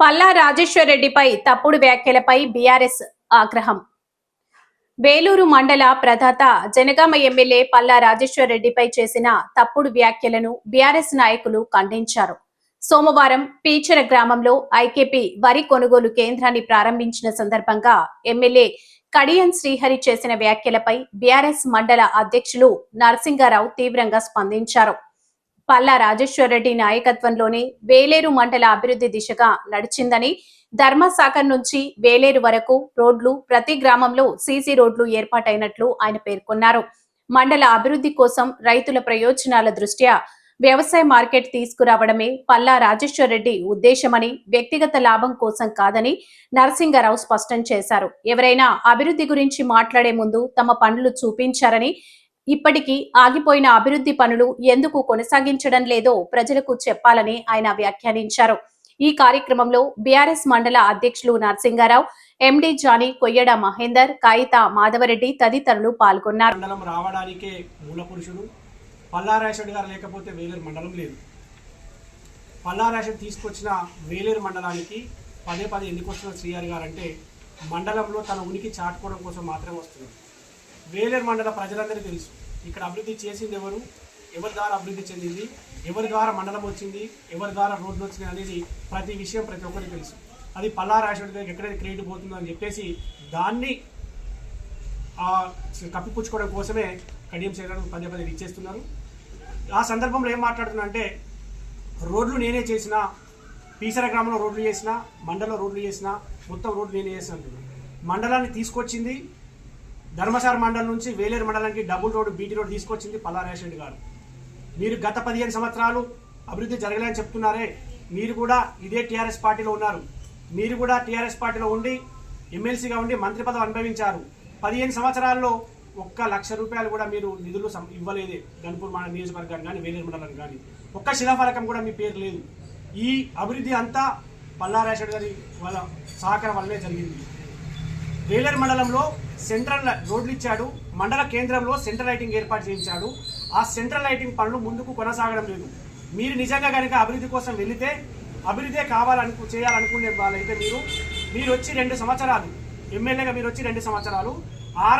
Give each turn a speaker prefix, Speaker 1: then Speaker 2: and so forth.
Speaker 1: పల్లా రాజేశ్వరరెడ్డిపై తప్పుడు వ్యాఖ్యలపై బీఆర్ఎస్ ఆగ్రహం. వేలూరు మండల ప్రధాత జనగామ ఎమ్మెల్యే పల్లా రాజేశ్వరరెడ్డిపై చేసిన తప్పుడు వ్యాఖ్యలను బీఆర్ఎస్ నాయకులు ఖండించారు. సోమవారం పీచర గ్రామంలో ఐకేపీ వరి కొనుగోలు కేంద్రాన్ని ప్రారంభించిన సందర్భంగా ఎమ్మెల్యే కడియం శ్రీహరి చేసిన వ్యాఖ్యలపై బీఆర్ఎస్ మండల అధ్యక్షులు నరసింగారావు తీవ్రంగా స్పందించారు. పల్లా రాజేశ్వరరెడ్డి నాయకత్వంలోనే వేలేరు మండల అభివృద్ధి దిశగా నడిచిందని ధర్మసాగర్ నుంచి వేలేరు వరకు రోడ్లు ప్రతి గ్రామంలో సీసీ రోడ్లు ఏర్పాటైనట్లు ఆయన పేర్కొన్నారు. మండల అభివృద్ధి కోసం రైతుల ప్రయోజనాల దృష్ట్యా వ్యవసాయ మార్కెట్ తీసుకురావడమే పల్లా రాజేశ్వరరెడ్డి ఉద్దేశమని వ్యక్తిగత లాభం కోసం కాదని నరసింగరావు స్పష్టం చేశారు. ఎవరైనా అభివృద్ధి గురించి మాట్లాడే ముందు తమ పనులు చూపించారని ఇప్పటికీ ఆగిపోయిన అభివృద్ధి పనులు ఎందుకు కొనసాగించడం లేదో ప్రజలకు చెప్పాలని ఆయన వ్యాఖ్యానించారు. ఈ కార్యక్రమంలో బీఆర్ఎస్ మండల అధ్యక్షులు నరసింగారావు ఎండి జానీ కొయ్యడ మహేందర్ కాయిత మాధవరెడ్డి తదితరులు పాల్గొన్నారు.
Speaker 2: మండలం రావడానికే మూల పురుషుడు. పల్లారాశుడు గారు లేకపోతే వేలేరు మండలం లేదు. పల్లారాశుడు తీసుకొచ్చిన వేలేరు మండలానికి పదే పదే ఎందుకు వస్తున్న శ్రీహరి గారు అంటే మండలంలో తన ఉనికి చాటుకోవడం కోసం మాత్రమే వస్తున్నారు వేలేరు మండల ప్రజలందరికీ తెలుసు. ఇక్కడ అభివృద్ధి చేసింది ఎవరు? ఎవరి ద్వారా అభివృద్ధి చెందింది? ఎవరి ద్వారా మండలం వచ్చింది? ఎవరి ద్వారా రోడ్లు వచ్చినాయి అనేది ప్రతి విషయం ప్రతి ఒక్కరికి తెలుసు. అది పల్లారాశుడి దగ్గర ఎక్కడైతే క్రెడిట్ పోతుందో అని చెప్పేసి దాన్ని కప్పిపుచ్చుకోవడం కోసమే కడియం చేయడానికి పదే పదే ఇచ్చేస్తున్నారు ఆ సందర్భంలో ఏం మాట్లాడుతున్నా అంటే రోడ్లు నేనే చేసిన పీసర గ్రామంలో రోడ్లు చేసిన మండలంలో రోడ్లు చేసిన మొత్తం రోడ్లు నేనే చేసిన మండలాన్ని తీసుకొచ్చింది ధర్మసార మండలం నుంచి వేలేరు మండలానికి డబుల్ రోడ్డు బీటీ రోడ్ తీసుకొచ్చింది పల్లారేష్ రెడ్డి గారు. మీరు గత పదిహేను సంవత్సరాలు అభివృద్ధి జరగలేని చెప్తున్నారే. మీరు కూడా ఇదే టీఆర్ఎస్ పార్టీలో ఉన్నారు. మీరు కూడా టీఆర్ఎస్ పార్టీలో ఉండి ఎమ్మెల్సీగా ఉండి మంత్రి పదవి అనుభవించారు. పదిహేను సంవత్సరాల్లో ఒక్క లక్ష రూపాయలు కూడా మీరు నిధులు ఇవ్వలేదే. గన్పూర్ మండల నియోజకవర్గానికి కానీ వేలేరు మండలం కానీ. ఒక్క శిలాఫలకం కూడా మీ పేరు లేదు. ఈ అభివృద్ధి అంతా పల్లారేషడ్ గారి వాళ్ళ సహకారం వల్లనే జరిగింది. వేలర్ మండలంలో సెంట్రల్ రోడ్లు ఇచ్చాడు మండల కేంద్రంలో సెంట్రల్ లైటింగ్ ఏర్పాటు చేయించాడు. ఆ సెంట్రల్ లైటింగ్ పనులు ముందుకు కొనసాగడం లేదు. మీరు నిజంగా కనుక అభివృద్ధి కోసం వెళితే అభివృద్ధి కావాలనుకు చేయాలనుకునే వాళ్ళైతే మీరు మీరు వచ్చి రెండు సంవత్సరాలు ఎమ్మెల్యేగా మీరు వచ్చి రెండు సంవత్సరాలు ఆరు